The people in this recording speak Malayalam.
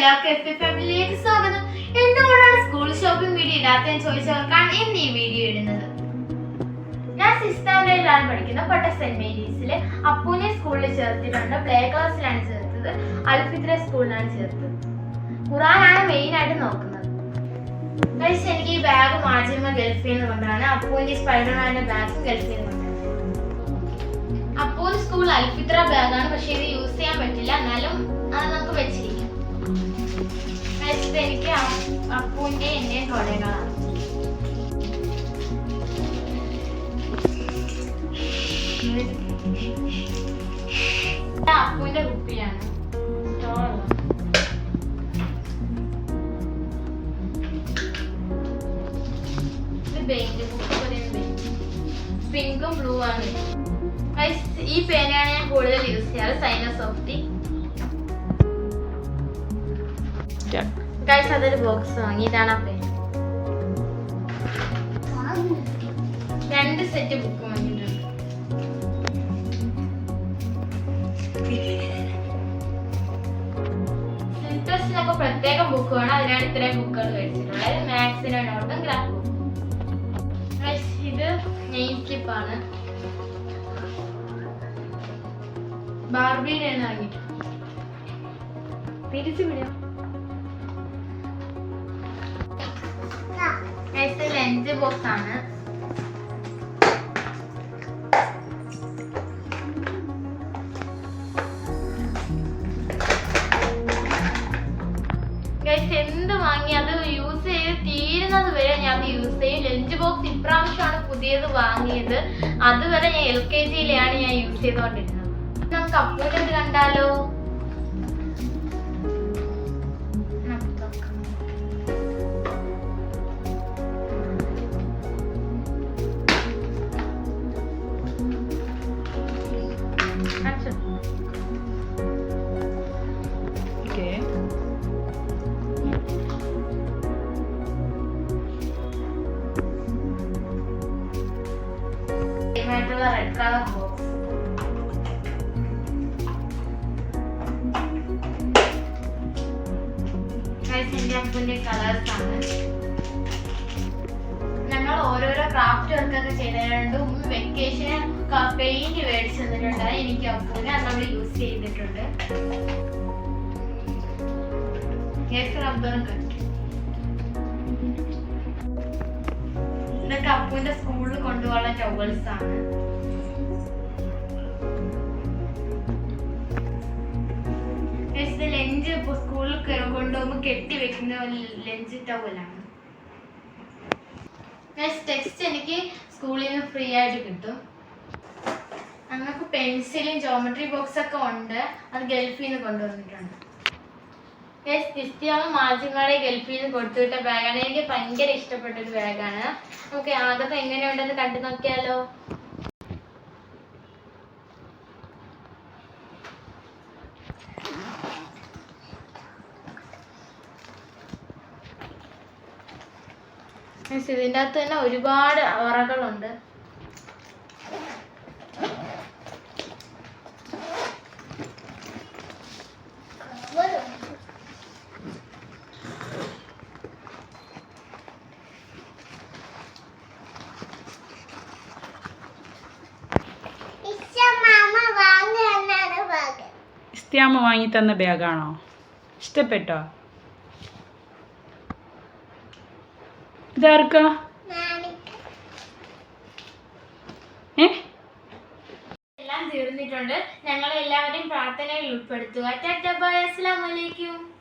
എല്ലാവർക്കും എഫ് ഫാമിലിയിലേക്ക് സ്വാഗതം. എന്തുകൊണ്ടാണ് സ്കൂൾ ഷോപ്പിംഗ് വീഡിയോ ഇടാത്തതെന്ന് ചോദിച്ചവർക്കാണ് ഇന്ന് ഈ വീഡിയോ ഇടുന്നത്. ഞാൻ സിക്സ് സ്റ്റാൻഡേർഡിലാണ് പഠിക്കുന്നത്. പട്ട സെന്റ് മേരീസിൽ അപ്പൂനെ സ്കൂളിൽ ചേർത്തിട്ടുണ്ട്. പ്ലേ ക്ലാസ്സിലാണ് ചേർത്തത്. അൽഫിത്ര സ്കൂളിലാണ് ചേർത്തത്. ഖുറാനാണ് മെയിൻ ആയിട്ട് നോക്കുന്നത്. ഗൈസ് എനിക്ക് ഈ ബാഗ് മാജിമ ഗൾഫിൽ നിന്ന് കൊണ്ടാണ് അപ്പൂന്റെ സ്പൈഡർമാന്റെ ബാഗ് ഗൾഫിൽ നിന്ന് അപ്പൂന് സ്കൂൾ അൽഫിത്ര ബാഗാണ് പക്ഷെ ഇത് യൂസ് ചെയ്യാൻ പറ്റില്ല. എന്നാലും അത് നമുക്ക് വെച്ചിരിക്കാം. Guys, ഇത് എനിക്ക് അപ്പൂന്റെ എന്റെ കൊടകളാണ് അപ്പൂന്റെ കുപ്പിയാണ് പിങ്കും ബ്ലൂ ആണ് ഈ പേനയാണ് ഞാൻ കൂടുതൽ യൂസ് ചെയ്യാറ് സൈനസ് സോഫ്റ്റി ഗൈസ് അതൊരു ബോക്സ് വാങ്ങി ഇതാണ് ആ പേന രണ്ട് സെറ്റ് ബുക്ക് വാങ്ങിയിട്ടുണ്ട്. സിസ്റ്റേഴ്സിനൊക്കെ പ്രത്യേകം ബുക്ക് വേണം. അതിനാണ് ഇത്രയും ബുക്കുകൾ മേടിച്ചിട്ടുള്ളത്. മാത്സിന് നോട്ടും ഗ്രാഫ് ഇത് നെയിം സ്ലിപ്പാണ് വാങ്ങിയിട്ടുണ്ട് തിരിച്ചു വിടാം ഇത് ലഞ്ച് ബോക്സ് ആണ്. എന്ത് വാങ്ങി? അത് യൂസ് ചെയ്ത് തീരുന്നത് വരെ ഞാൻ യൂസ് ചെയ്യും. ലഞ്ച് ബോക്സ് ഇപ്രാവശ്യമാണ് പുതിയത് വാങ്ങിയത്. അതുവരെ ഞാൻ എൽ കെ ജിയിലാണ് ഞാൻ യൂസ് ചെയ്തുകൊണ്ടിരുന്നത്. നമുക്ക് അപ്പൂന്റെ ഇത് കണ്ടാലോ? റെഡ് കളർ ബോക്സ് എന്റെ അപ്പന്റെ കളേഴ്സ് ആണ് ഞങ്ങൾ ഓരോരോ ക്രാഫ്റ്റ് വർക്കൊക്കെ ചെയ്തതുകൊണ്ട് ഉമ്മ വെക്കേഷന് പെയിന്റ് മേടിച്ചു തന്നിട്ടുണ്ട് എനിക്ക് അപ്പൂന് അത് നമ്മൾ യൂസ് ചെയ്തിട്ടുണ്ട് റബ്ബറും കട്ടു ഇതൊക്കെ അപ്പുവിന്റെ സ്കൂളിൽ കൊണ്ടുപോകാനുള്ള ടവൽസ് ആണ് ലഞ്ച് ഇപ്പോൾ സ്കൂളിൽ കൊണ്ടുപോകുമ്പോൾ കെട്ടി വെക്കുന്ന ലഞ്ച് ടവലാണ് ടെക്സ്റ്റ് എനിക്ക് സ്കൂളിൽ നിന്ന് ഫ്രീ ആയിട്ട് കിട്ടും. ഞങ്ങൾക്ക് പെൻസിലും ജോമെട്രി ബോക്സ് ഒക്കെ ഉണ്ട്. അത് ഗൾഫിൽ നിന്ന് കൊണ്ടുവന്നിട്ടുണ്ട്. ക്രിസ്ത്യാവ് മാധ്യമങ്ങളെ ഗൾഫിൽ നിന്ന് കൊടുത്തുവിട്ട ബാഗാണ് എനിക്ക് ഭയങ്കര ഇഷ്ടപ്പെട്ട ഒരു ബാഗാണ് നമുക്ക് അകത്ത് എങ്ങനെയുണ്ടെന്ന് കണ്ടു നോക്കിയാലോ. Guys, ഇതിന്റെ അകത്ത് തന്നെ ഒരുപാട് അറകളുണ്ട്. ഇസ്ത്യാമ വാങ്ങി തന്ന ബാഗാണോ? ഇഷ്ടപ്പെട്ടോ? ഇതാർക്കാ? ഏ? എല്ലാം തീർന്നിട്ടുണ്ട്. ഞങ്ങൾ എല്ലാവരെയും പ്രാർത്ഥനയിൽ ഉൾപ്പെടുത്തുക. Tata bye. അസ്സലാമു അലൈക്കും.